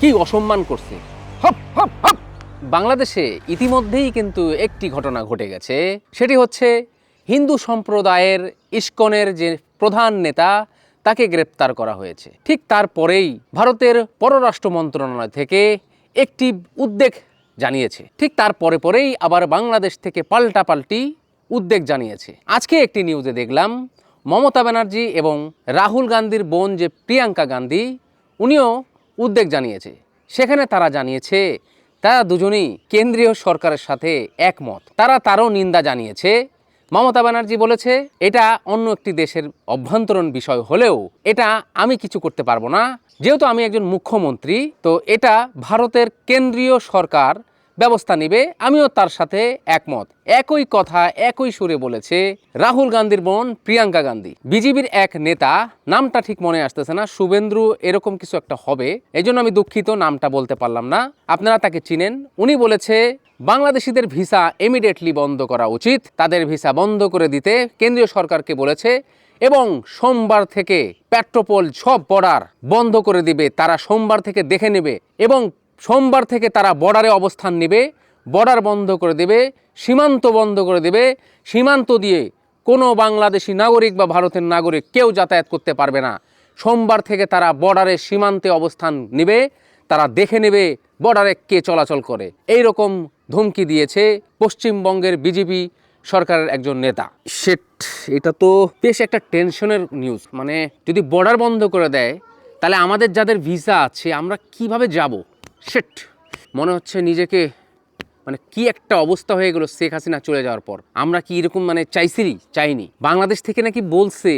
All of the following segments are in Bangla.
কি অসম্মান করছে। হপ হপ হপ। বাংলাদেশে ইতিমধ্যেই কিন্তু একটি ঘটনা ঘটে গেছে। সেটি হচ্ছে হিন্দু সম্প্রদায়ের ইস্কনের যে প্রধান নেতা তাকে গ্রেপ্তার করা হয়েছে। ঠিক তারপরেই ভারতের পররাষ্ট্র মন্ত্রণালয় থেকে একটি উদ্বেগ জানিয়েছে। ঠিক তারপরে পরেই আবার বাংলাদেশ থেকে পাল্টাপাল্টি উদ্বেগ জানিয়েছে। আজকে একটি নিউজে দেখলাম মমতা ব্যানার্জি এবং রাহুল গান্ধীর বোন যে প্রিয়াঙ্কা গান্ধী উনিও উদ্বেগ জানিয়েছে। সেখানে তারা জানিয়েছে, তারা দুজনেই কেন্দ্রীয় সরকারের সাথে একমত। তারা তারও নিন্দা জানিয়েছে। মমতা ব্যানার্জি বলেছে, এটা অন্য একটি দেশের অভ্যন্তরীণ বিষয় হলেও এটা আমি কিছু করতে পারব না। যেহেতু আমি একজন মুখ্যমন্ত্রী, তো এটা ভারতের কেন্দ্রীয় সরকার ব্যবস্থা নেবে, আমিও তার সাথে একমত। একই কথা, একই সুরে বলেছে রাহুল গান্ধীর বোন প্রিয়াঙ্কা গান্ধী। বিজেপির এক নেতা, নামটা ঠিক মনে আসতেছে না শুভেন্দ্রু এরকম কিছু একটা হবে এই জন্য আমি দুঃখিত, নামটা বলতে পারলাম না। আপনারা তাকে চিনেন, উনি বলেছে, বাংলাদেশিদের ভিসা ইমিডিয়েটলি বন্ধ করা উচিত, তাদের ভিসা বন্ধ করে দিতে কেন্দ্রীয় সরকারকে বলেছে, এবং সোমবার থেকে পেট্রোপোল সব বর্ডার বন্ধ করে দিবে, তারা সোমবার থেকে দেখে নেবে, এবং সোমবার থেকে তারা বর্ডারে অবস্থান নেবে, বর্ডার বন্ধ করে দেবে, সীমান্ত বন্ধ করে দেবে, সীমান্ত দিয়ে কোনো বাংলাদেশি নাগরিক বা ভারতের নাগরিক কেউ যাতায়াত করতে পারবে না। সোমবার থেকে তারা বর্ডারে সীমান্তে অবস্থান নেবে, তারা দেখে নেবে বর্ডারে কে চলাচল করে। এই রকম ধমকি দিয়েছে পশ্চিমবঙ্গের বিজেপি সরকারের একজন নেতা। সেট এটা তো বেশ একটা টেনশনের নিউজ মানে যদি বর্ডার বন্ধ করে দেয়, তাহলে আমাদের যাদের ভিসা আছে, আমরা কীভাবে যাব? সেট মনে হচ্ছে নিজেকে মানে কি একটা অবস্থা হয়ে গেল শেখ হাসিনা চলে যাওয়ার পর। আমরা কি এরকম মানে চাইছিলি চাইনি। বাংলাদেশ থেকে নাকি বলছে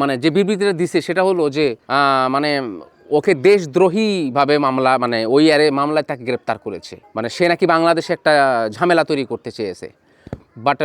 মানে যে বিবৃতিটা দিছে সেটা হলো যে মানে ওকে দেশদ্রোহী ভাবে মামলা মানে ওই আরে মামলায় তাকে গ্রেপ্তার করেছে। মানে সে নাকি বাংলাদেশে একটা ঝামেলা তৈরি করতে চেয়েছে। বাট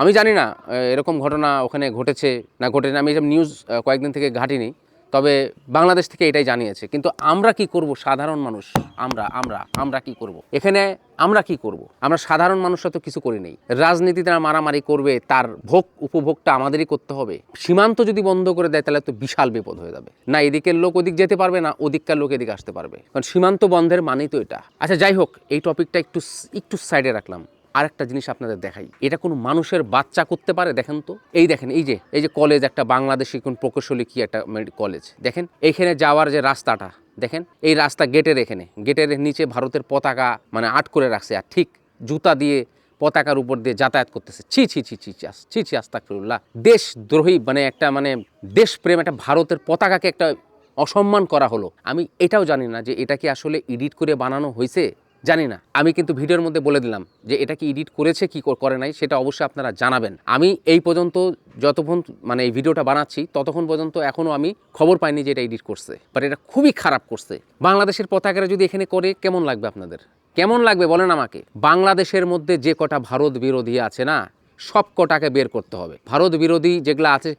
আমি জানি না এরকম ঘটনা ওখানে ঘটেছে না ঘটেছে আমি এসব নিউজ কয়েকদিন থেকে ঘাটিনি। তবে বাংলাদেশ থেকে এটাই জানিয়েছে, কিন্তু আমরা কি করব? সাধারণ মানুষ, আমরা আমরা আমরা কি করব? এখানে আমরা কি করব? আমরা সাধারণ মানুষরা তো কিছু করি নেই। রাজনীতিতে মারামারি করবে, তার ভোগ, উপভোগটা আমাদেরই করতে হবে। সীমান্ত যদি বন্ধ করে দেয়, তাহলে তো বিশাল বিপদ হয়ে যাবে। না এদিকের লোক ওদিক যেতে পারবে, না ওদিককার লোক এদিকে আসতে পারবে। কারণ সীমান্ত বন্ধের মানেই তো এটা। আচ্ছা যাই হোক, এই টপিকটা একটু একটু সাইডে রাখলাম। আরেকটা জিনিস আপনাদের দেখাই। এটা কোনো মানুষের বাচ্চা করতে পারে? দেখেন তো। এই দেখেন, এই যে এই যে কলেজ একটা বাংলাদেশি কোন প্রকৌশলী কি একটা কলেজ দেখেন, এইখানে যাওয়ার যে রাস্তাটা, দেখেন, এই রাস্তা গেটের এখানে। গেটের নিচে ভারতের পতাকা মানে আট করে রাখছে আর ঠিক জুতা দিয়ে পতাকার উপর দিয়ে যাতায়াত করতেছে। ছি ছি ছি ছি ছি আস- ছি ছি আস্তাকফিরুল্লাহ দেশদ্রোহী মানে একটা মানে দেশপ্রেম, একটা ভারতের পতাকাকে একটা অসম্মান করা হলো। আমি এটাও জানি না যে এটা কি আসলে এডিট করে বানানো হয়েছে জানি না। আমি কিন্তু ভিডিওর মধ্যে বলে দিলাম যে এটা কি এডিট করেছে, কি করে নাই, সেটা অবশ্যই আপনারা জানাবেন। আমি এই পর্যন্ত যতক্ষণ মানে এই ভিডিওটা বানাচ্ছি, ততক্ষণ পর্যন্ত এখনও আমি খবর পাইনি যে এটা এডিট করছে। বাট এটা খুবই খারাপ করছে। বাংলাদেশের পতাকারা যদি এখানে করে, কেমন লাগবে আপনাদের? কেমন লাগবে বলেন আমাকে? বাংলাদেশের মধ্যে যে কটা ভারত বিরোধী আছে না, সব কটাকে বের করতে হবে। ভারত বিরোধী যেগুলো আছে,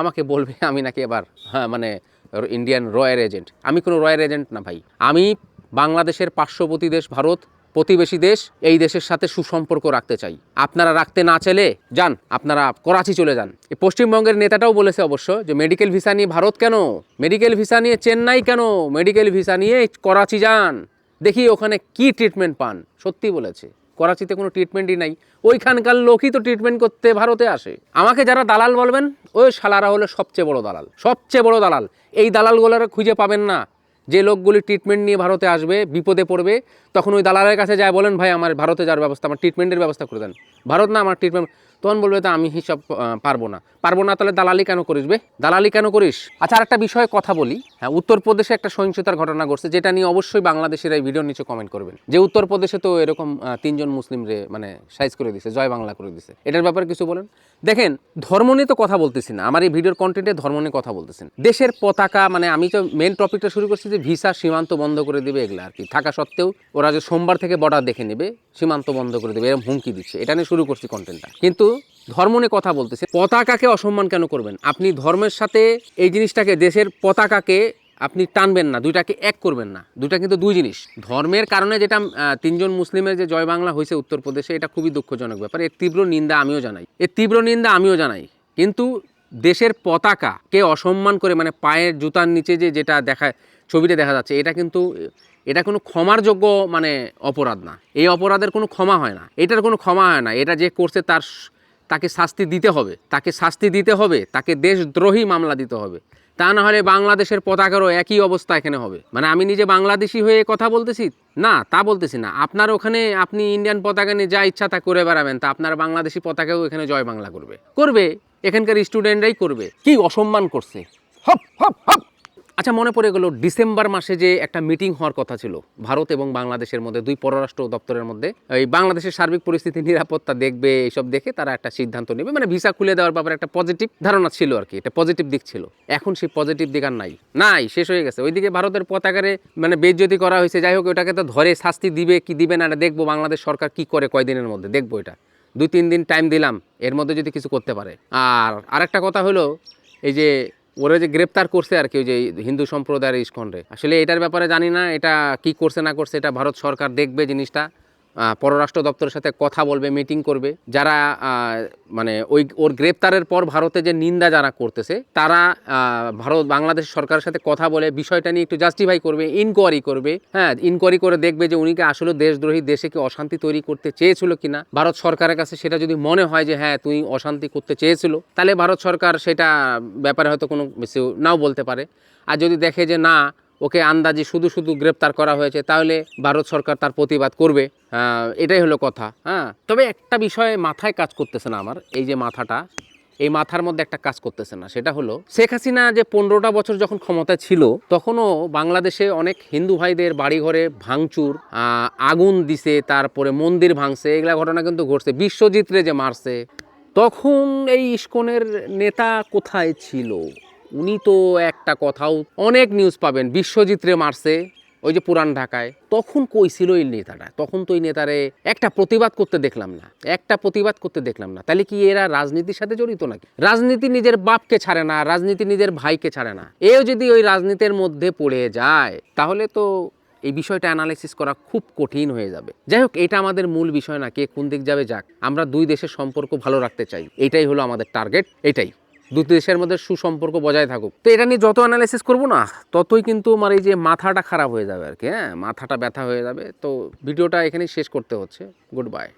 আমাকে বলবে আমি নাকি এবার হ্যাঁ মানে ইন্ডিয়ান রয়্যাল এজেন্ট। আমি কোনো রয়্যাল এজেন্ট না ভাই। আমি বাংলাদেশের পার্শ্ববর্তী দেশ ভারত, প্রতিবেশী দেশ এই দেশের সাথে সুসম্পর্ক রাখতে চাই। আপনারা রাখতে না চাইলে যান, আপনারা করাচি চলে যান। এই পশ্চিমবঙ্গের নেতাটাও বলেছে অবশ্য যে, মেডিকেল ভিসা নিয়ে ভারত কেন? মেডিকেল ভিসা নিয়ে চেন্নাই কেন? মেডিকেল ভিসা নিয়ে করাচি যান। দেখি ওখানে কি ট্রিটমেন্ট পান। সত্যি বলেছে। করাচিতে কোনো ট্রিটমেন্টই নাই। ওইখানকার লোকই তো ট্রিটমেন্ট করতে ভারতে আসে। আমাকে যারা দালাল বলবেন, ওই শালারা হলো সবচেয়ে বড় দালাল। সবচেয়ে বড় দালাল। এই দালালগুলোরা খুঁজে পাবেন না। যে লোকগুলি ট্রিটমেন্ট নিয়ে ভারতে আসবে, বিপদে পড়বে, তখন ওই দালালের কাছে যায়, বলেন, ভাই, আমার ভারতে যাওয়ার ব্যবস্থা, আমার ট্রিটমেন্টের ব্যবস্থা করে দেন। ভারত না, আমার ট্রিটমেন্ট তখন বলবে তো আমি হিসাব পারব না। পারব না তাহলে দালালি কেন করিস বে? দালালি কেন করিস? আচ্ছা আর একটা বিষয়ে কথা বলি। হ্যাঁ উত্তরপ্রদেশে একটা সহিংসতার ঘটনা ঘটছে, যেটা নিয়ে অবশ্যই বাংলাদেশের এই ভিডিওর নিচে কমেন্ট করবেন। যে উত্তরপ্রদেশে তো এরকম তিনজন মুসলিম রে মানে সাইজ করে দিছে, জয় বাংলা করে দিছে। এটার ব্যাপারে কিছু বলেন? দেখেন, ধর্ম নিয়ে তো কথা বলতেছি না। আমার এই ভিডিওর কন্টেন্টে ধর্ম নিয়ে কথা বলতেছেন। দেশের পতাকা মানে আমি তো মেন টপিকটা শুরু করছি যে ভিসা সীমান্ত বন্ধ করে দেবে এগুলো আর কি। থাকা সত্ত্বেও ওরা যে সোমবার থেকে বর্ডার দেখে নেবে, সীমান্ত বন্ধ করে দেবে এরকম হুমকি দিচ্ছে। এটা নিয়ে শুরু করছি কন্টেন্টটা কিন্তু ধর্ম নিয়ে কথা বলতেছে। পতাকাকে অসম্মান কেন করবেন? আপনি ধর্মের সাথে এই জিনিসটাকে, দেশের পতাকাকে আপনি টানবেন না, দুইটাকে এক করবেন না। দুইটা কিন্তু দুই জিনিস। ধর্মের কারণে যেটা তিনজন মুসলিমের যে জয় বাংলা হয়েছে উত্তরপ্রদেশে, এটা খুবই দুঃখজনক ব্যাপার। এর তীব্র নিন্দা আমিও জানাই। এর তীব্র নিন্দা আমিও জানাই। কিন্তু দেশের পতাকাকে অসম্মান করে মানে পায়ের জুতার নিচে যে যেটা দেখা ছবিটা দেখা যাচ্ছে, এটা কিন্তু, এটা কোনো ক্ষমার যোগ্য মানে অপরাধ না। এই অপরাধের কোনো ক্ষমা হয় না। এটার কোনো ক্ষমা হয় না। এটা যে করছে তার তাকে শাস্তি দিতে হবে, তাকে শাস্তি দিতে হবে, তাকে দেশদ্রোহী মামলা দিতে হবে। তা না হলে বাংলাদেশের পতাকারও একই অবস্থা এখানে হবে। মানে আমি নিজে বাংলাদেশি হয়ে কথা বলতেছি? না, তা বলতেছি না। আপনার ওখানে আপনি ইন্ডিয়ান পতাকা নিয়ে যা ইচ্ছা তা করে বেড়াবেন, তা আপনার বাংলাদেশি পতাকাও এখানে জয় বাংলা করবে। করবে, এখানকার স্টুডেন্টরাই করবে। কি অসম্মান করছে? হপ হপ হপ। আচ্ছা মনে পড়ে গেল ডিসেম্বর মাসে যে একটা মিটিং হওয়ার কথা ছিল, ভারত এবং বাংলাদেশের মধ্যে, দুই পররাষ্ট্র দপ্তরের মধ্যে। এই বাংলাদেশের সার্বিক পরিস্থিতি, নিরাপত্তা দেখবে, এইসব দেখে তারা একটা সিদ্ধান্ত নেবে। মানে ভিসা খুলে দেওয়ার ব্যাপারে একটা পজিটিভ ধারণা ছিল আর কি, এটা পজিটিভ দিক ছিল। এখন সেই পজিটিভ দিক আর নাই। নাই, শেষ হয়ে গেছে। ওইদিকে ভারতের পতাকারে মানে বেজ্জতি করা হয়েছে। যাই হোক, ওটাকে তো ধরে শাস্তি দিবে, কি দিবে না, দেখব বাংলাদেশ সরকার কি করে, কয়দিনের মধ্যে। দেখব এটা। দুই, তিন দিন টাইম দিলাম, এর মধ্যে যদি কিছু করতে পারে। আর আরেকটা কথা হলো, এই যে ওরা যে গ্রেপ্তার করছে আর কি, ওই যে হিন্দু সম্প্রদায়ের ইস্কনরে। আসলে এটার ব্যাপারে জানি না, এটা কি করছে না করছে, এটা ভারত সরকার দেখবে জিনিসটা। পররাষ্ট্র দপ্তরের সাথে কথা বলবে মিটিং করবে। যারা মানে ওই, ওর গ্রেপ্তারের পর ভারতে যে নিন্দা যারা করতেছে, তারা ভারত, বাংলাদেশ সরকারের সাথে কথা বলে বিষয়টা নিয়ে একটু জাস্টিফাই করবে ইনকোয়ারি করবে। হ্যাঁ ইনকোয়ারি করে দেখবে যে উনিকে আসলে দেশদ্রোহী, দেশে কি অশান্তি তৈরি করতে চেয়েছিল কিনা। ভারত সরকারের কাছে সেটা যদি মনে হয় যে হ্যাঁ তুই অশান্তি করতে চেয়েছিল, তাহলে ভারত সরকার সেটা ব্যাপারে হয়তো কোনো কিছু নাও বলতে পারে। আর যদি দেখে যে না ওকে আন্দাজি শুধু শুধু গ্রেপ্তার করা হয়েছে, তাহলে ভারত সরকার তার প্রতিবাদ করবে। এটাই হলো কথা হ্যাঁ। তবে একটা বিষয়ে মাথায় কাজ করতেছে না আমার, এই যে মাথাটা, এই মাথার মধ্যে একটা কাজ করতেছে না, সেটা হলো শেখ হাসিনা যে পনেরোটা বছর যখন ক্ষমতায় ছিল, তখনও বাংলাদেশে অনেক হিন্দু ভাইদের বাড়িঘরে ভাঙচুর আগুন দিছে, তারপরে মন্দির ভাঙছে, এগুলা ঘটনা কিন্তু ঘটছে, বিশ্বজিৎ রে যে মারছে, তখন এই ইস্কনের নেতা কোথায় ছিল? উনি তো একটা কথাও অনেক নিউজ পাবেন। বিশ্বজিৎ রে মারছে ওই যে পুরান ঢাকায়। তখন কই ছিল এই নেতাটা? তখন তো এই নেতারে একটা প্রতিবাদ করতে দেখলাম না। একটা প্রতিবাদ করতে দেখলাম না। তাহলে কি এরা রাজনীতির সাথে জড়িত নাকি? রাজনীতি নিজের বাপকে ছাড়ে না, রাজনীতি নিজের ভাইকে ছাড়ে না। এও যদি ওই রাজনীতির মধ্যে পড়ে যায়, তাহলে তো এই বিষয়টা অ্যানালাইসিস করা খুব কঠিন হয়ে যাবে। যাই হোক, এটা আমাদের মূল বিষয় না, কে কোন দিক যাবে যাক। আমরা দুই দেশের সম্পর্ক ভালো রাখতে চাই। এটাই হলো আমাদের টার্গেট এটাই। দুই দেশের মধ্যে সুসম্পর্ক বজায় থাকুক। তো এটা নিয়ে যত অ্যানালাইসিস করব না, ততই কিন্তু আমার এই যে মাথাটা খারাপ হয়ে যাবে আর কি হ্যাঁ? মাথাটা ব্যথা হয়ে যাবে। তো ভিডিওটা এখানেই শেষ করতে হচ্ছে। Good bye